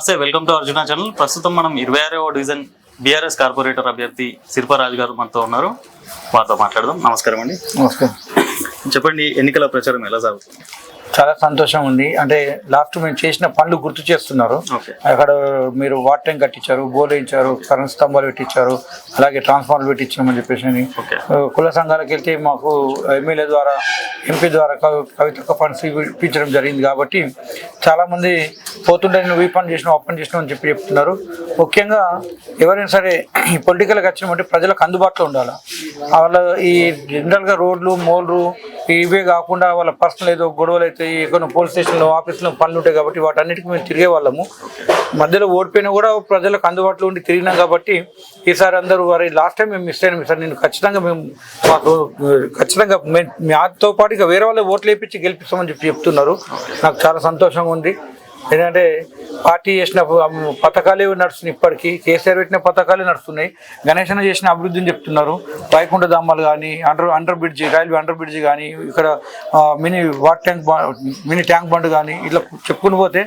నమస్తే welcome to Arjuna channel ప్రస్తుతం మనం ఇరవై ఆరవ డివిజన్ బీఆర్ఎస్ కార్పొరేటర్ అభ్యర్థి శిల్పారాజు గారు మనతో ఉన్నారు. వారితో మాట్లాడదాం. నమస్కారం అండి. నమస్కారం. చెప్పండి ఎన్నికల ప్రచారం ఎలా సాగుతుంది? చాలా సంతోషం ఉంది. అంటే లాస్ట్ మేము చేసిన పనులు గుర్తు చేస్తున్నారు. అక్కడ మీరు వాటర్ ట్యాంక్ కట్టించారు బోర్ వేయించారు కరెంట్ స్తంభాలు పెట్టించారు అలాగే ట్రాన్స్ఫార్మర్ పెట్టించామని చెప్పేసి కుల సంఘాలకు వెళ్తే మాకు ఎమ్మెల్యే ద్వారా ఎంపీ ద్వారా కవి- కవితక్క ఫండ్స్ ఇప్పించడం జరిగింది కాబట్టి చాలామంది పోతుంటే నువ్వు ఈ పని చేసినావు ఆ పని చేసినావు అని చెప్పి చెప్తున్నారు. ముఖ్యంగా ఎవరైనా సరే ఈ పొలిటికల్కి వచ్చినామంటే ప్రజలకు అందుబాటులో ఉండాలి? వాళ్ళ ఈ జనరల్గా రోడ్లు మోర్లు ఇవే కాకుండా వాళ్ళ పర్సనల్ ఏదో గొడవలు అయితే కొన్ని పోలీస్ స్టేషన్లో ఆఫీస్లో పనులు ఉంటాయి కాబట్టి వాటన్నిటికీ మేము తిరిగే వాళ్ళము. మధ్యలో ఓడిపోయినా కూడా ప్రజలకు అందుబాటులో ఉండి తిరిగినాం కాబట్టి ఈసారి అందరూ వారి లాస్ట్ టైం మేము మిస్ అయినాం. సార్ నేను ఖచ్చితంగా మేము మాకు ఖచ్చితంగా మేము మాతో పాటు ఇక వేరే వాళ్ళు ఓట్లు వేయించి గెలిపిస్తామని చెప్పి చెప్తున్నారు. నాకు చాలా సంతోషంగా ఉంది. ఎందుకంటే పార్టీ చేసిన పథకాలే నడుస్తున్నాయి ఇప్పటికీ. కేసీఆర్ పెట్టిన పథకాలే నడుస్తున్నాయి. గణేశన చేసిన అభివృద్ధిని చెప్తున్నారు. వైకుంఠ ధామాలు కానీ under under bridge railway under bridge కానీ ఇక్కడ mini water tank mini tank bund కానీ ఇట్లా చెప్పుకుని పోతే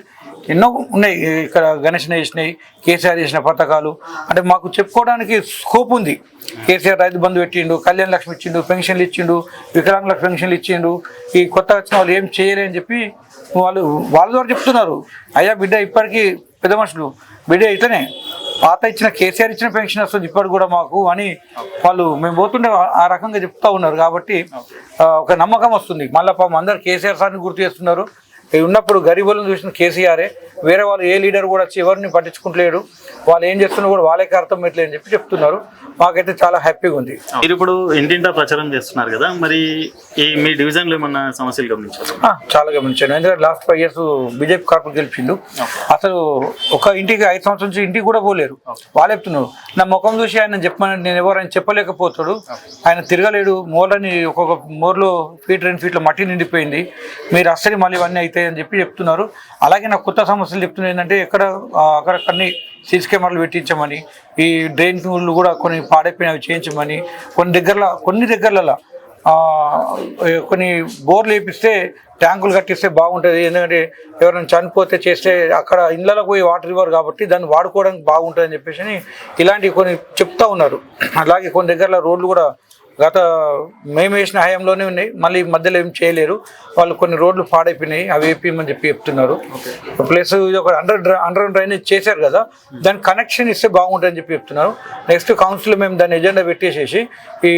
ఎన్నో ఉన్నాయి. ఇక్కడ గణేశన చేసినాయి కేసీఆర్ చేసిన పథకాలు. అంటే మాకు చెప్పుకోవడానికి స్కోప్ ఉంది. కేసీఆర్ రైతు బంధు పెట్టిండు కళ్యాణ లక్ష్మి ఇచ్చిండు పెన్షన్లు ఇచ్చిండు వికలాంగులకు పెన్షన్లు ఇచ్చిండు. ఈ కొత్త వచ్చిన వాళ్ళు ఏం చేయలేని చెప్పి వాళ్ళు వాళ్ళ ద్వారా చెప్తున్నారు. అయ్యా బిడ్డ ఇప్పటికీ పెద్ద మనుషులు. బిడ్డ అయితేనే పాత ఇచ్చిన కేసీఆర్ ఇచ్చిన పెన్షన్ వస్తుంది ఇప్పటికి కూడా మాకు అని వాళ్ళు మేము పోతుండే ఆ రకంగా చెప్తా ఉన్నారు. కాబట్టి ఒక నమ్మకం వస్తుంది. మళ్ళీ పాపం అందరు కేసీఆర్ సార్ని గుర్తు చేస్తున్నారు. ఉన్నప్పుడు గరీబులను చూసిన కేసీఆరే. వేరే వాళ్ళు ఏ లీడర్ కూడా వచ్చి ఎవరిని పట్టించుకుంటలేడు. వాళ్ళు ఏం చేస్తున్నా కూడా వాళ్ళకే అర్థం పెట్టలేదు అని చెప్పి చెప్తున్నారు. మాకైతే చాలా హ్యాపీగా ఉంది. మీరు ఇప్పుడు ఇంటింటా ప్రచారం చేస్తున్నారు కదా మరి ఈ మీ డివిజన్లో ఏమన్నా సమస్యలు గమనించారు? చాలా గమనించాను. ఎందుకంటే last five years BJP corporate గెలిచిండు అసలు ఒక ఇంటికి ఐదు సంవత్సరం నుంచి ఇంటికి కూడా పోలేరు. వాళ్ళు చెప్తున్నారు నా ముఖం చూసి ఆయన చెప్పమని నేను ఎవరు ఆయన చెప్పలేకపోతాడు. ఆయన తిరగలేడు. మోర్లని ఒక్కొక్క మోర్లో ఫీట్ రెండు ఫీట్ల మట్టి నిండిపోయింది. మీరు అస్సలు మళ్ళీ ఇవన్నీ అవుతాయి అని చెప్పి చెప్తున్నారు. అలాగే నాకు కొత్త సమస్యలు చెప్తున్నారు ఏంటంటే ఎక్కడ ఆ, అక్కడ కొన్ని సీసీ కెమెరాలు పెట్టించమని ఈ డ్రైన్ టూళ్ళు కూడా కొన్ని పాడైపోయినవి చేయించమని కొన్ని దగ్గరలో కొన్ని దగ్గరలలో కొన్ని బోర్లు వేపిస్తే ట్యాంకులు కట్టిస్తే బాగుంటుంది. ఎందుకంటే ఎవరైనా చనిపోతే చేస్తే అక్కడ ఇళ్ళలో పోయి వాటర్ ఇవ్వరు కాబట్టి దాన్ని వాడుకోవడానికి బాగుంటుంది అని చెప్పేసి ఇలాంటివి కొన్ని చెప్తా ఉన్నారు. అలాగే కొన్ని దగ్గరలో రోడ్లు కూడా గత మేము వేసిన హయాంలోనే ఉన్నాయి. మళ్ళీ మధ్యలో ఏం చేయలేరు. వాళ్ళు కొన్ని రోడ్లు పాడైపోయినాయి. అవి వేపిమని చెప్పి చెప్తున్నారు. ప్లస్ ఇది ఒక అండర్ అండర్ డ్రైనేజ్ చేశారు కదా. దాని కనెక్షన్ ఇస్తే బాగుంటుందని చెప్పి చెప్తున్నారు. నెక్స్ట్ కౌన్సిల్ మేము దాని ఎజెండా పెట్టేసేసి ఈ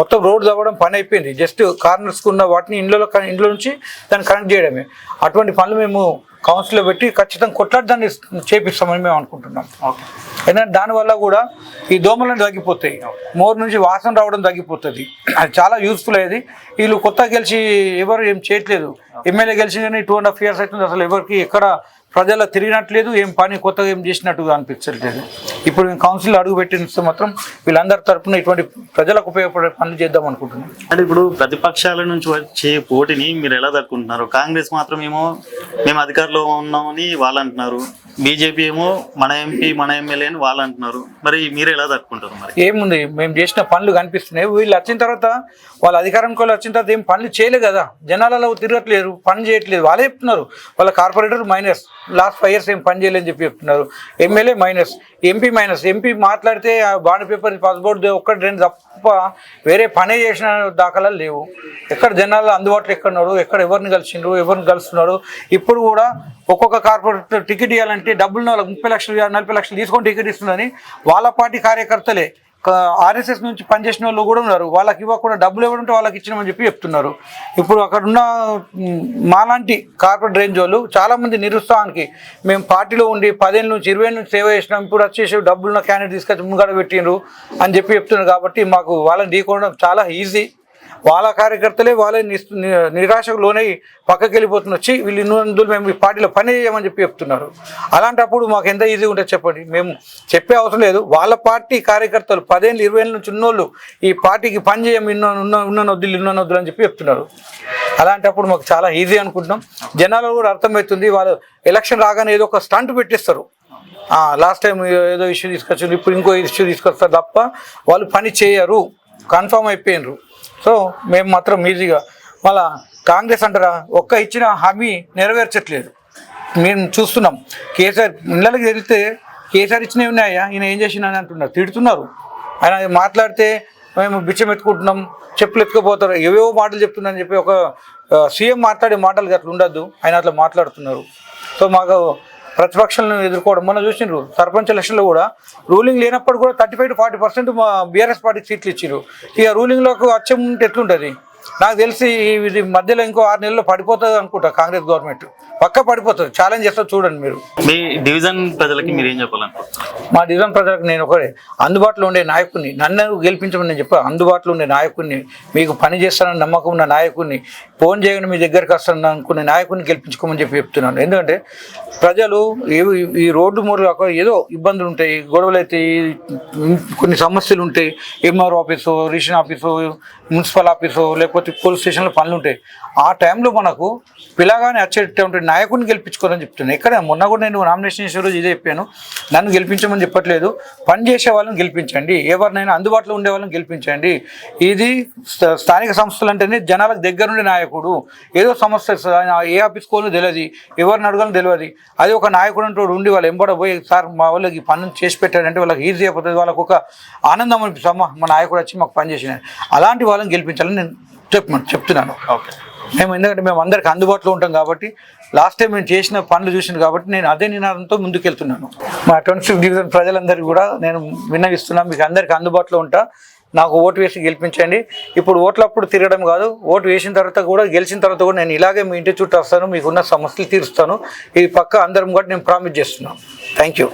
మొత్తం రోడ్ తవ్వడం పని అయిపోయింది. జస్ట్ కార్నర్స్ ఉన్న వాటిని ఇండ్లలో ఇంట్లో నుంచి దాన్ని కనెక్ట్ చేయడమే. అటువంటి పనులు మేము కౌన్సిల్లో పెట్టి ఖచ్చితంగా కొట్లాడి దాన్ని చేపిస్తామని మేము అనుకుంటున్నాం. ఎందుకంటే దానివల్ల కూడా ఈ దోమలను తగ్గిపోతాయి. మోర్ నుంచి వాసన రావడం తగ్గిపోతుంది. అది చాలా యూస్ఫుల్ అయ్యేది. వీళ్ళు కొత్తగా గెలిచి ఎవరు ఏం చేయట్లేదు. ఎమ్మెల్యే గెలిచి కానీ టూ అండ్ హాఫ్ ఇయర్స్ అవుతుంది. అసలు ఎవరికి ఎక్కడ ప్రజలు తిరిగినట్లేదు ఏం పని కొత్తగా ఏం చేసినట్టుగా అనిపించట్లేదు. ఇప్పుడు మేము కౌన్సిల్ అడుగు పెట్టిస్తే మాత్రం వీళ్ళందరి తరపున ఇటువంటి ప్రజలకు ఉపయోగపడే పనులు చేద్దాం అనుకుంటున్నాం అంటే ఇప్పుడు ప్రతిపక్షాల నుంచి వచ్చే పోటీని మీరు ఎలా తట్టుకుంటున్నారు? కాంగ్రెస్ మాత్రం ఏమో మేము అధికారంలో ఉన్నామని వాళ్ళు అంటున్నారు. బీజేపీ ఏమో మన ఎంపీ మన ఎమ్మెల్యే అని వాళ్ళు అంటున్నారు. మరి మీరు ఎలా తట్టుకుంటారు మరి? ఏముంది మేము చేసిన పనులు కనిపిస్తున్నాయి. వీళ్ళు వచ్చిన తర్వాత వాళ్ళ అధికారంకి వాళ్ళు వచ్చిన తర్వాత ఏం పనులు చేయలేదు కదా. జనాలలో తిరగట్లేరు పని చేయట్లేదు. వాళ్ళే చెప్తున్నారు. వాళ్ళ corporator minus. Last five years ఏం పని చేయలేని చెప్పి చెప్తున్నారు. MLA minus MP minus. MP మాట్లాడితే ఆ బాండ్ పేపర్ పాస్పోర్ట్ ఒక్కటి రెండు తప్ప వేరే పనే చేసిన దాఖలాలు లేవు. ఎక్కడ జనాలు అందుబాటులో ఎక్కడున్నారు ఎక్కడ ఎవరిని కలిసిండ్రు? ఎవరిని కలుస్తున్నారు? ఇప్పుడు కూడా ఒక్కొక్క కార్పొరేట్ టికెట్ ఇవ్వాలంటే డబ్బులు వాళ్ళకి ముప్పై లక్షలు నలభై లక్షలు తీసుకొని టికెట్ ఇస్తుందని వాళ్ళ పార్టీ కార్యకర్తలే. ఆర్ఎస్ఎస్ నుంచి పనిచేసిన వాళ్ళు కూడా ఉన్నారు. వాళ్ళకి ఇవ్వకుండా డబ్బులు ఇవ్వడంటే వాళ్ళకి ఇచ్చినామని చెప్పి చెప్తున్నారు. ఇప్పుడు అక్కడున్న మాలాంటి కార్పొరేట్ రేంజ్ వాళ్ళు చాలామంది నిరుత్సాహానికి మేము పార్టీలో ఉండి పదేళ్ళ నుంచి ఇరవై నుంచి సేవ చేసినాం. ఇప్పుడు వచ్చేసి డబ్బులున్న క్యాండిడేట్ తీసుకొచ్చి ముంగడ పెట్టిండ్రు అని చెప్పి చెప్తున్నారు కాబట్టి మాకు వాళ్ళని ఢీకోవడం చాలా ఈజీ. వాళ్ళ కార్యకర్తలే వాళ్ళే ని- నిరాశకు లోనై పక్కకి వెళ్ళిపోతున్న వచ్చి వీళ్ళు ఇన్ని మేము ఈ పార్టీలో పని చేయమని చెప్పి చెప్తున్నారు. అలాంటప్పుడు మాకు ఎంత ఈజీగా ఉంటుంది చెప్పండి. మేము చెప్పే అవసరం లేదు. వాళ్ళ పార్టీ కార్యకర్తలు పదేళ్ళు ఇరవై ఏళ్ళ నుంచి ఉన్నోళ్ళు ఈ పార్టీకి పని చేయము ఇన్న ఉన్న ఉన్న వద్దులు ఇన్న వద్దులు అని చెప్పి చెప్తున్నారు. అలాంటప్పుడు మాకు చాలా ఈజీ అనుకుంటున్నాం. జనాలు కూడా అర్థమవుతుంది. వాళ్ళు ఎలక్షన్ రాగానే ఏదో ఒక స్టంట్ పెట్టిస్తారు. లాస్ట్ టైం ఏదో ఇష్యూ తీసుకొచ్చారు ఇప్పుడు ఇంకో ఇష్యూ తీసుకొస్తారు తప్ప వాళ్ళు పని చేయరు. కన్ఫర్మ్ అయిపోయినరు సో మేము మాత్రం ఈజీగా మళ్ళా కాంగ్రెస్ అంటారా? ఒక్క ఇచ్చిన హామీ నెరవేర్చట్లేదు. మేము చూస్తున్నాం. కేసీఆర్ ఇళ్ళకి వెళ్తే కేసీఆర్ ఇచ్చినవి ఉన్నాయా? ఈయన ఏం చేసిన అని అంటున్నారు. తిడుతున్నారు. ఆయన మాట్లాడితే మేము బిచ్చం ఎత్తుకుంటున్నాం చెప్పులు ఎత్తుకుపోతారు ఏవేవో మాటలు చెప్తున్నారని చెప్పి ఒక సీఎం మాట్లాడే మాటలు అట్లా ఉండద్దు. ఆయన అట్లా మాట్లాడుతున్నారు. సో మాకు ప్రతిపక్షాలను ఎదుర్కోవడం. మనం చూసిండ్రు సర్పంచ్ ఎలక్షన్లో కూడా రూలింగ్ లేనప్పుడు కూడా thirty five to forty percent మా బీఆర్ఎస్ పార్టీకి సీట్లు ఇచ్చారు ఇక రూలింగ్లోకి వచ్చే ఉంటే ఎట్లుంటుంది? నాకు తెలిసి ఇది మధ్యలో ఇంకో ఆరు నెలల్లో పడిపోతుంది అనుకుంటా కాంగ్రెస్ గవర్నమెంట్. పక్క పడిపోతుంది. ఛాలెంజ్ చేస్తా చూడండి మీరు. మీ డివిజన్ ప్రజలకి మీరు ఏం చెప్పాలనుకుంటున్నారు? మా డివిజన్ ప్రజలకు నేను ఒకటే అందుబాటులో ఉండే నాయకుడిని నన్ను గెలిపించమని నేను చెప్పా అందుబాటులో ఉండే నాయకుడిని మీకు పని చేస్తానని నమ్మకం ఉన్న నాయకుడిని ఫోన్ చేయగానే మీ దగ్గరికి వస్తాను అనుకునే నాయకుడిని గెలిపించుకోమని చెప్పి చెప్తున్నాను. ఎందుకంటే ప్రజలు ఏవి ఈ రోడ్డు మూరు కాక ఏదో ఇబ్బందులు ఉంటాయి గొడవలు అయితే కొన్ని సమస్యలు ఉంటాయి. ఎంఆర్ ఆఫీసు రిషన్ ఆఫీసు మున్సిపల్ ఆఫీసు లేకపోతే పోలీస్ స్టేషన్లో పనులు ఉంటాయి ఆ టైంలో మనకు పిల్లగానే వచ్చేటటువంటి నాయకుడిని గెలిపించుకోవాలని చెప్తున్నాను. ఎక్కడ మొన్న కూడా నేను నామినేషన్ చేసే రోజు ఇదే చెప్పాను. నన్ను గెలిపించమని చెప్పట్లేదు. పని చేసే వాళ్ళని గెలిపించండి. ఎవరినైనా అందుబాటులో ఉండే వాళ్ళని గెలిపించండి. ఇది స్థ- స్థానిక సంస్థలు అంటేనే జనాలకు దగ్గరుండే నాయకుడు. ఏదో సమస్య ఏ ఆఫీస్ కోలో తెలియదు. ఎవరిని అడగాలని తెలియదు. అది ఒక నాయకుడు అంటూ ఉండి వాళ్ళు ఎంబడ పోయి సార్ మా వాళ్ళకి పనులు చేసి పెట్టాడంటే వాళ్ళకి ఈజీ అయిపోతుంది. వాళ్ళకు ఒక ఆనందం అనిపిస్తుంది. మా నాయకుడు వచ్చి మాకు పని చేసిన అలాంటి వాళ్ళని గెలిపించాలని నేను చెప్పమని చెప్తున్నాను. ఓకే. మేము ఎందుకంటే మేము అందరికి అందుబాటులో ఉంటాం కాబట్టి లాస్ట్ టైం మేము చేసిన పనులు చూసింది కాబట్టి నేను అదే నినాదంతో ముందుకెళ్తున్నాను. మా ట్వంటీ ఫిఫ్త్ డివిజన్ ప్రజలందరికీ కూడా నేను విన్నవిస్తున్నాను మీకు అందరికి అందుబాటులో ఉంటా. నాకు ఓటు వేసి గెలిపించండి. ఇప్పుడు ఓట్లప్పుడు తిరగడం కాదు ఓటు వేసిన తర్వాత కూడా గెలిచిన తర్వాత కూడా నేను ఇలాగే మీ ఇంటి చుట్టూ వస్తాను మీకున్న సమస్యలు తీరుస్తాను. ఇది పక్క అందరం కూడా నేను ప్రామిస్ చేస్తున్నాను. Thank you